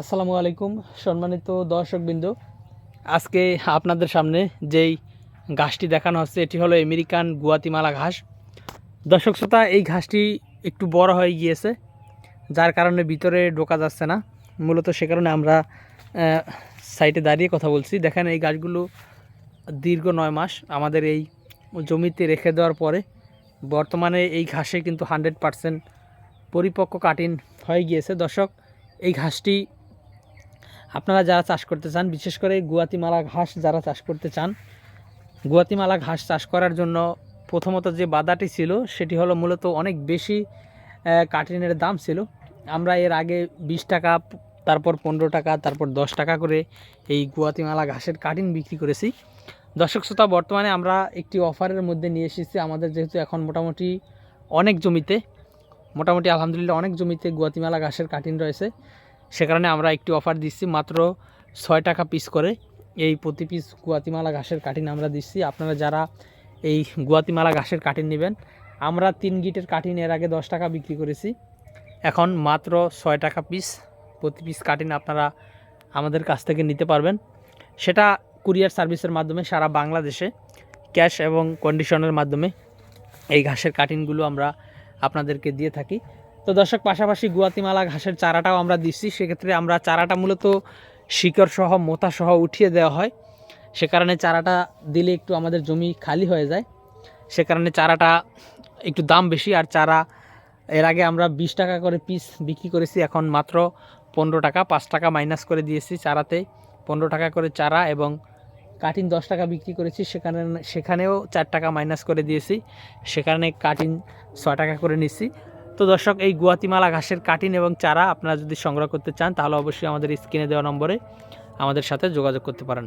আসসালামু আলাইকুম, সম্মানিত দর্শকবৃন্দ। আজকে আপনাদের সামনে যেই ঘাসটি দেখানো হচ্ছে, এটি হলো আমেরিকান গুয়াতিমালা ঘাস। দর্শক শ্রোতা, এই ঘাসটি একটু বড় হয়ে গিয়েছে, যার কারণে ভিতরে ঢোকা যাচ্ছে না। মূলত সে কারণে আমরা সাইটে দাঁড়িয়ে কথা বলছি। দেখেন, এই গাছগুলো দীর্ঘ নয় মাস আমাদের এই জমিতে রেখে দেওয়ার পরে বর্তমানে এই ঘাসে কিন্তু হান্ড্রেড পারসেন্ট পরিপক্ক কাটিন হয়ে গিয়েছে। দর্শক, এই ঘাসটি আপনারা যারা চাষ করতে চান, বিশেষ করে গুয়াতিমালা ঘাস যারা চাষ করতে চান, গুয়াতিমালা ঘাস চাষ করার জন্য প্রথমত যে বাদাটি ছিল, সেটি হলো মূলত অনেক বেশি কাটিনের দাম ছিল। আমরা এর আগে বিশ টাকা, তারপর পনেরো টাকা, তারপর দশ টাকা করে এই গুয়াতিমালা ঘাসের কাটিন বিক্রি করেছি। দর্শক শ্রোতা, বর্তমানে আমরা একটি অফারের মধ্যে নিয়ে এসেছি। আমাদের যেহেতু এখন মোটামুটি অনেক জমিতে, মোটামুটি আলহামদুলিল্লাহ অনেক জমিতে গুয়াতিমালা ঘাসের কাটিন রয়েছে। সে কারণে আমরা একটি অফার দিচ্ছি মাত্র ছয় টাকা পিস করে। এই প্রতি পিস গুয়াতিমালা ঘাসের কাটিন আমরা দিচ্ছি। আপনারা যারা এই গুয়াতিমালা ঘাসের কাটিন নেবেন, আমরা তিন গিটের কাটিন এর আগে দশ টাকা বিক্রি করেছি। এখন মাত্র ছয় টাকা পিস প্রতি পিস কাটিন আপনারা আমাদের কাছ থেকে নিতে পারবেন। সেটা কুরিয়ার সার্ভিসের মাধ্যমে সারা বাংলাদেশে ক্যাশ এবং কন্ডিশনের মাধ্যমে এই ঘাসের কাটিনগুলো আমরা আপনাদেরকে দিয়ে থাকি। তো দর্শক, পাশাপাশি গুয়াতিমালা ঘাসের চারাটাও আমরা দিচ্ছি। সেক্ষেত্রে আমরা চারাটা মূলত শিকড় সহ, মোতা সহ উঠিয়ে দেওয়া হয়। সে কারণে চারাটা দিলে একটু আমাদের জমি খালি হয়ে যায়। সে কারণে চারাটা একটু দাম বেশি। আর চারা এর আগে আমরা বিশ টাকা করে পিস বিক্রি করেছি। এখন মাত্র পনেরো টাকা, পাঁচ টাকা মাইনাস করে দিয়েছি চারাতে। পনেরো টাকা করে চারা এবং কাটিং দশ টাকা বিক্রি করেছি। সেখানে, সেখানেও চার টাকা মাইনাস করে দিয়েছি। সেখানে কাটিং ছয় টাকা করে নিচ্ছি। তো দর্শক, এই গুয়াতিমালা ঘাসের কাটিন এবং চারা আপনারা যদি সংগ্রহ করতে চান, তাহলে অবশ্যই আমাদের স্ক্রিনে দেওয়া নম্বরে আমাদের সাথে যোগাযোগ করতে পারেন।